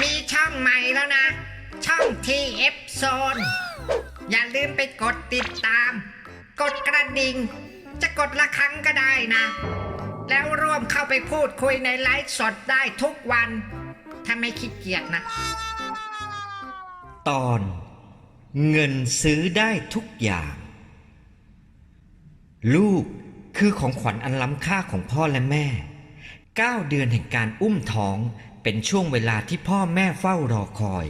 มีช่องใหม่แล้วนะ ช่อง TF Zone อย่าลืมไปกดติดตาม กดกระดิ่ง จะกดละครั้งก็ได้นะ แล้วร่วมเข้าไปพูดคุยในไลฟ์สดได้ทุกวัน ถ้าไม่ขี้เกียจนะ ตอนเงินซื้อได้ทุกอย่าง ลูกคือของขวัญอันล้ำค่าของพ่อและแม่ 9 เดือนแห่งการอุ้มท้อง เป็นช่วงเวลาที่พ่อแม่เฝ้ารอคอย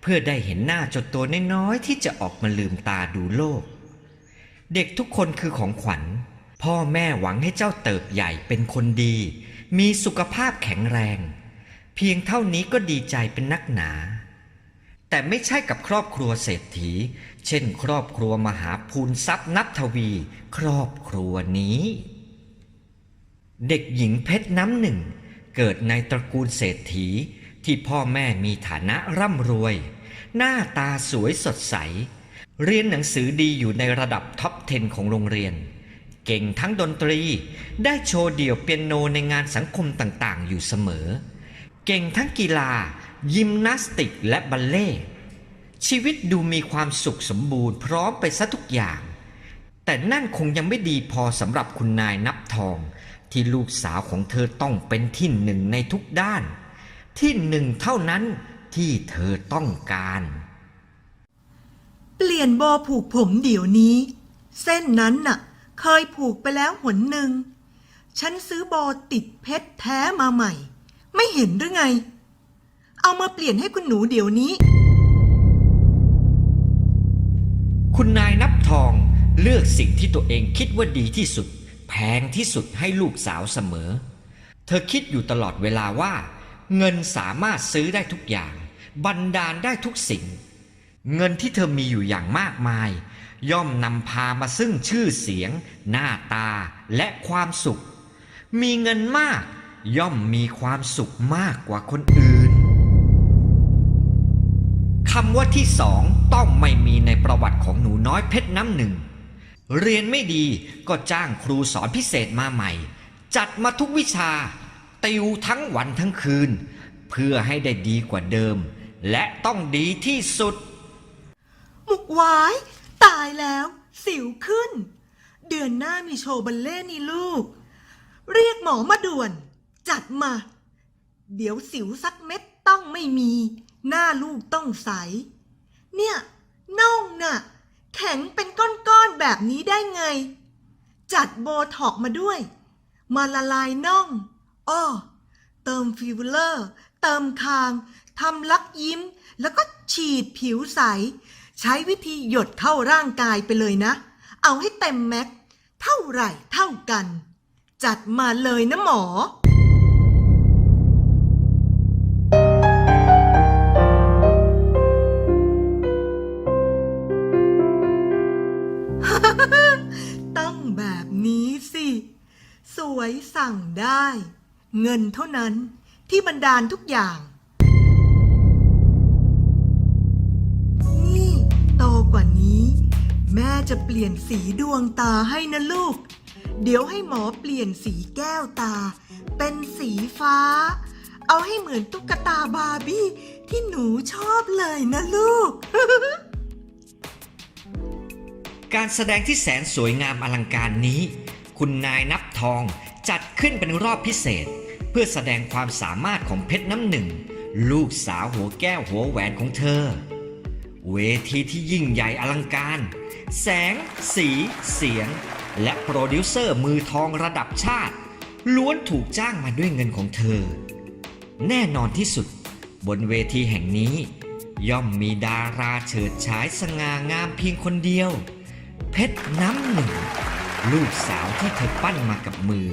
เพื่อได้เห็นหน้าจดตัวน้อยๆที่จะออกมาลืมตาดูโลก เด็กทุกคนคือของขวัญ พ่อแม่หวังให้เจ้าเติบใหญ่เป็นคนดี มีสุขภาพแข็งแรง เพียงเท่านี้ก็ดีใจเป็นนักหนา แต่ไม่ใช่กับครอบครัวเศรษฐี เช่น ครอบครัวมหาภูนทรัพย์นับทวี ครอบครัวนี้ เด็กหญิงเพชรน้ำหนึ่ง เกิดในตระกูลเศรษฐีที่พ่อแม่มีฐานะร่ำรวย หน้าตาสวยสดใส เรียนหนังสือดีอยู่ในระดับท็อป 10 ของโรงเรียน เก่งทั้งดนตรี ได้โชว์เดี่ยวเปียโนในงานสังคมต่างๆ อยู่เสมอ เก่งทั้งกีฬา ยิมนาสติกและบัลเล่ชีวิตดูมีความสุขสมบูรณ์พร้อมไปซะทุกอย่าง แต่นั่นคงยังไม่ดีพอสำหรับคุณนายนับทอง ที่ลูกสาวของเธอต้องเป็นที่หนึ่งในทุกด้าน ที่หนึ่งเท่านั้นที่เธอต้องการ เปลี่ยนโบผูกผมเดี๋ยวนี้ เส้นนั้นน่ะ เคยผูกไปแล้วหนหนึ่ง ฉันซื้อโบติดเพชรแท้มาใหม่ ไม่เห็นหรือไง เอามาเปลี่ยนให้คุณหนูเดี๋ยวนี้ คุณนายนับทองเลือกสิ่งที่ตัวเองคิดว่าดีที่สุด แพงที่สุดให้ลูกสาวเสมอ เธอคิดอยู่ตลอดเวลาว่า เงินสามารถซื้อได้ทุกอย่าง บันดาลได้ทุกสิ่ง เงินที่เธอมีอยู่อย่างมากมาย ย่อมนำพามาซึ่งชื่อเสียง หน้าตาและความสุข มีเงินมากย่อมมีความสุขมากกว่าคนอื่นคำว่าที่สองต้องไม่มีในประวัติของหนูน้อยเพชรน้ำหนึ่ง เรียนไม่ดีก็จ้างครูสอนพิเศษมาใหม่ จัดมาทุกวิชา ติวทั้งวันทั้งคืน เพื่อให้ได้ดีกว่าเดิม และต้องดีที่สุดหมุกวายตายแล้ว สิวขึ้น เดือนหน้ามีโชว์บัลเล่นี่ลูก เรียกหมอมาด่วน จัดมา เดี๋ยวสิวสักเม็ดต้องไม่มี หน้าลูกต้องใส เนี่ยน่องน่ะ แข็งเป็นก้อนๆแบบนี้ได้ไง จัดโบท็อกมาด้วย มาละลายน่องอ้อเติมฟิลเลอร์ เติมคางทำลักยิ้ม แล้วก็ฉีดผิวใส ใช้วิธีหยดเข้าร่างกายไปเลยนะ เอาให้เต็มแม็ก เท่าไหร่เท่ากัน จัดมาเลยนะหมอ ต้องแบบนี้สิ สวยสั่งได้ เงินเท่านั้นที่บันดาลทุกอย่าง นี่โตกว่านี้ แม่จะเปลี่ยนสีดวงตาให้นะลูก เดี๋ยวให้หมอเปลี่ยนสีแก้วตา เป็นสีฟ้า เอาให้เหมือนตุ๊กตาบาร์บี้ที่หนูชอบเลยนะลูก การแสดงที่แสนสวยงามอลังการนี้ คุณนายนับทองจัดขึ้นเป็นรอบพิเศษ เพื่อแสดงความสามารถของเพชรน้ำหนึ่ง ลูกสาวหัวแก้วหัวแหวนของเธอ เวทีที่ยิ่งใหญ่อลังการ แสง สี เสียง และโปรดิวเซอร์มือทองระดับชาติ ล้วนถูกจ้างมาด้วยเงินของเธอ แน่นอนที่สุด บนเวทีแห่งนี้ ย่อมมีดาราเฉิดฉายสง่างามเพียงคนเดียว เพชรน้ำหนึ่ง ลูกสาวที่เธอปั้นมากับมือ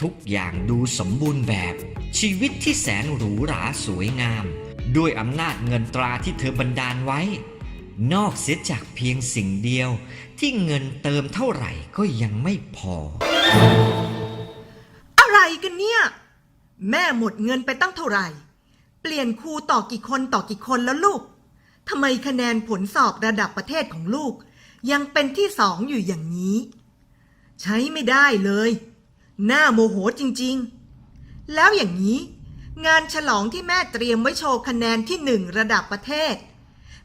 ทุกอย่างดูสมบูรณ์แบบ ชีวิตที่แสนหรูหราสวยงาม ด้วยอำนาจเงินตราที่เธอบันดาลไว้ นอกเสียจากเพียงสิ่งเดียว ที่เงินเติมเท่าไหร่ก็ยังไม่พอ อะไรกันเนี่ย แม่หมดเงินไปตั้งเท่าไหร่ เปลี่ยนครูต่อกี่คนต่อกี่คนแล้วลูกทำไมคะแนนผลสอบระดับประเทศของลูก ยังเป็นที่สองอยู่อย่างนี้ ใช้ไม่ได้เลย หน้าโมโหจริงๆ แล้วอย่างนี้ งานฉลองที่แม่เตรียมไว้โชว์คะแนนที่หนึ่งระดับประเทศ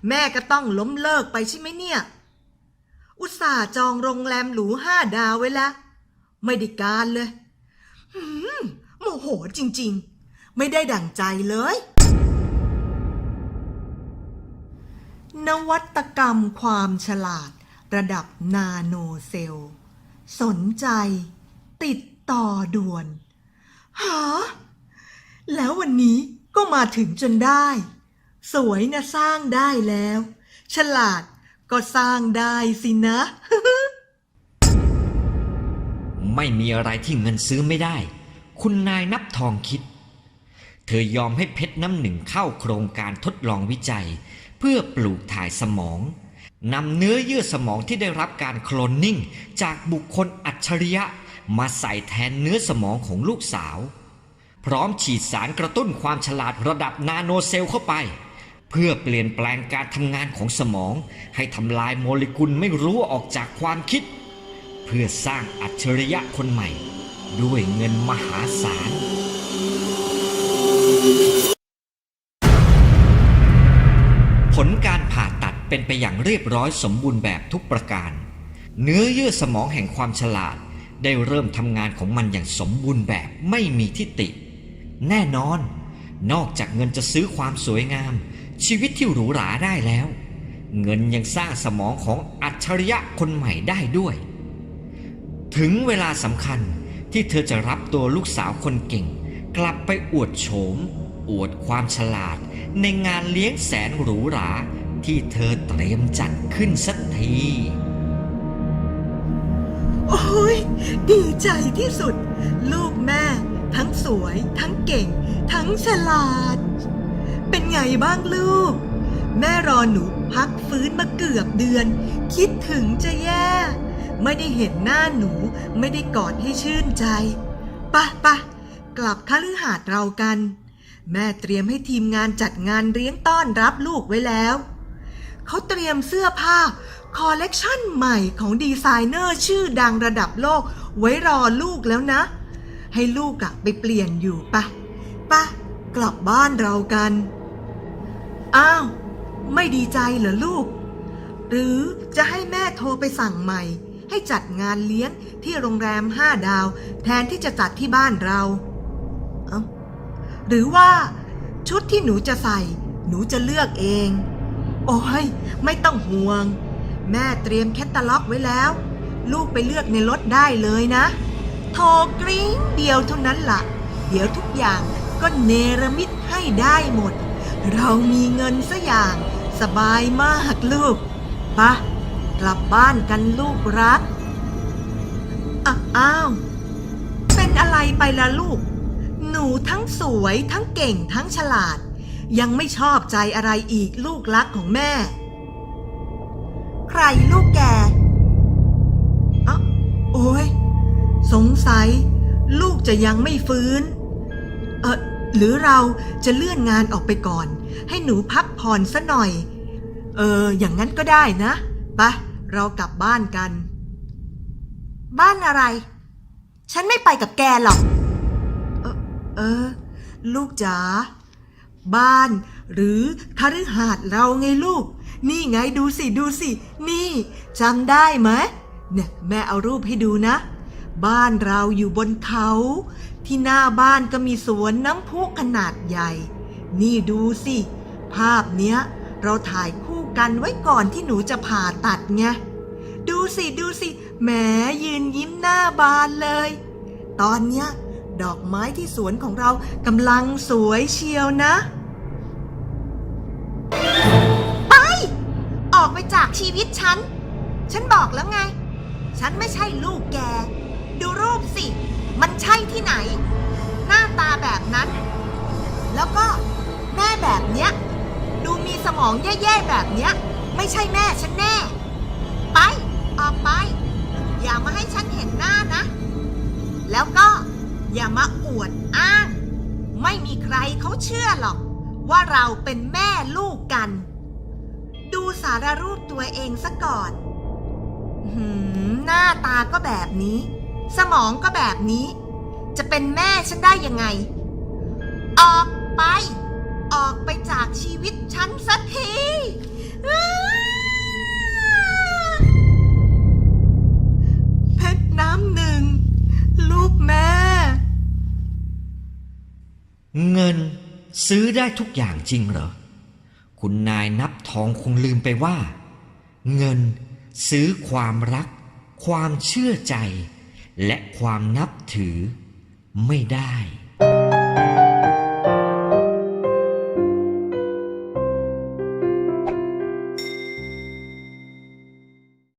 แม่ก็ต้องล้มเลิกไปใช่ไหมเนี่ย อุตส่าห์จองโรงแรมหรูห้าดาวไว้แล้วไม่ได้การเลยหมโมโหจริงๆ ไม่ได้ดั่งใจเลย นวัตกรรมความฉลาด ระดับนาโนเซลล์สนใจ ติดต่อด่วนหาแล้ววันนี้ก็มาถึงจนได้ สวยนะสร้างได้แล้ว ฉลาดก็สร้างได้สินะ ไม่มีอะไรที่เงินซื้อไม่ได้ คุณนายนับทองคิด เธอยอมให้เพชรน้ำหนึ่งเข้าโครงการทดลองวิจัย เพื่อปลูกถ่ายสมอง นำเนื้อเยื่อสมองที่ได้รับการโคลนนิ่ง จากบุคคลอัจฉริยะ มาใส่แทนเนื้อสมองของลูกสาว พร้อมฉีดสารกระตุ้นความฉลาดระดับนาโนเซลล์เข้าไป เพื่อเปลี่ยนแปลงการทำงานของสมอง ให้ทำลายโมเลกุลไม่รู้ออกจากความคิด เพื่อสร้างอัจฉริยะคนใหม่ ด้วยเงินมหาศาลผลการผ่าตัด เป็นไปอย่างเรียบร้อยสมบูรณ์แบบทุกประการ เนื้อเยื่อสมองแห่งความฉลาด ได้เริ่มทำงานของมันอย่างสมบูรณ์แบบไม่มีทิฏฐิแน่นอน นอกจากเงินจะซื้อความสวยงาม ชีวิตที่หรูหราได้แล้ว เงินยังสร้างสมองของอัจฉริยะคนใหม่ได้ด้วย ถึงเวลาสำคัญที่เธอจะรับตัวลูกสาวคนเก่ง กลับไปอวดโฉม อวดความฉลาด ในงานเลี้ยงแสนหรูหรา ที่เธอเตรียมจัดขึ้นสักที โอ้ยดีใจที่สุด ลูกแม่ ทั้งสวย ทั้งเก่ง ทั้งฉลาด เป็นไงบ้างลูก แม่รอหนูพักฟื้นมาเกือบเดือน คิดถึงจะแย่ ไม่ได้เห็นหน้าหนูไม่ได้กอดให้ชื่นใจปะปะกลับคฤหาสน์เรากัน แม่เตรียมให้ทีมงานจัดงานเลี้ยงต้อนรับลูกไว้แล้ว เขาเตรียมเสื้อผ้า คอลเลกชันใหม่ของดีไซเนอร์ชื่อดังระดับโลก ไว้รอลูกแล้วนะ ให้ลูกอะไปเปลี่ยนอยู่ปะปะกลับบ้านเรากัน อ้าว ไม่ดีใจเหรอลูก หรือจะให้แม่โทรไปสั่งใหม่ ให้จัดงานเลี้ยงที่โรงแรมห้าดาว แทนที่จะจัดที่บ้านเราเอ้าหรือว่าชุดที่หนูจะใส่ หนูจะเลือกเอง โอ้ย ไม่ต้องห่วง แม่เตรียมแคตตาล็อกไว้แล้ว ลูกไปเลือกในรถได้เลยนะ โทรกริ้งเดียวเท่านั้นละ่ะ เดี๋ยวทุกอย่างก็เนรมิตให้ได้หมด เรามีเงินซะอย่าง สบายมากลูกปะกลับบ้านกันลูกรักอะอ้าว เป็นอะไรไปล่ะลูก หนูทั้งสวยทั้งเก่งทั้งฉลาด ยังไม่ชอบใจอะไรอีกลูกรักของแม่ ใครลูกแกเอ้าโอ้ยสงสัย ลูกจะยังไม่ฟื้น เออหรือเราจะเลื่อนงานออกไปก่อน ให้หนูพักผ่อนซะหน่อย เออ อย่างนั้นก็ได้นะไปะเรากลับบ้านกัน บ้านอะไร ฉันไม่ไปกับแกหรอก เออเออ ลูกจ๋า บ้าน หรือคฤหาสน์เราไงลูก นี่ไงดูสิดูสิ นี่จำได้ไหมเนี่ยแม่เอารูปให้ดูนะ บ้านเราอยู่บนเขา ที่หน้าบ้านก็มีสวนน้ำพุขนาดใหญ่ นี่ดูสิ ภาพเนี้ย เราถ่ายคู่กันไว้ก่อนที่หนูจะผ่าตัดไงดูสิดูสิแหมยืนยิ้มหน้าบานเลย ตอนเนี้ย ดอกไม้ที่สวนของเรากำลังสวยเชียวนะ ไป ออกไปจากชีวิตฉัน ฉันบอกแล้วไง ฉันไม่ใช่ลูกแก ดูรูปสิ มันใช่ที่ไหน หน้าตาแบบนั้น แล้วก็แม่แบบเนี้ย ดูมีสมองแย่ๆแบบเนี้ย ไม่ใช่แม่ฉันแน่ ไปออกไป อย่ามาอวดอ้าง ไม่มีใครเขาเชื่อหรอก ว่าเราเป็นแม่ลูกกัน ดูสารรูปตัวเองซะก่อนหืมหน้าตาก็แบบนี้ สมองก็แบบนี้ จะเป็นแม่ฉันได้ยังไง ออกไป ออกไปจากชีวิตฉันสักที เงินซื้อได้ทุกอย่างจริงเหรอ คุณนายนับทองคงลืมไปว่า เงินซื้อความรัก ความเชื่อใจ และความนับถือไม่ได้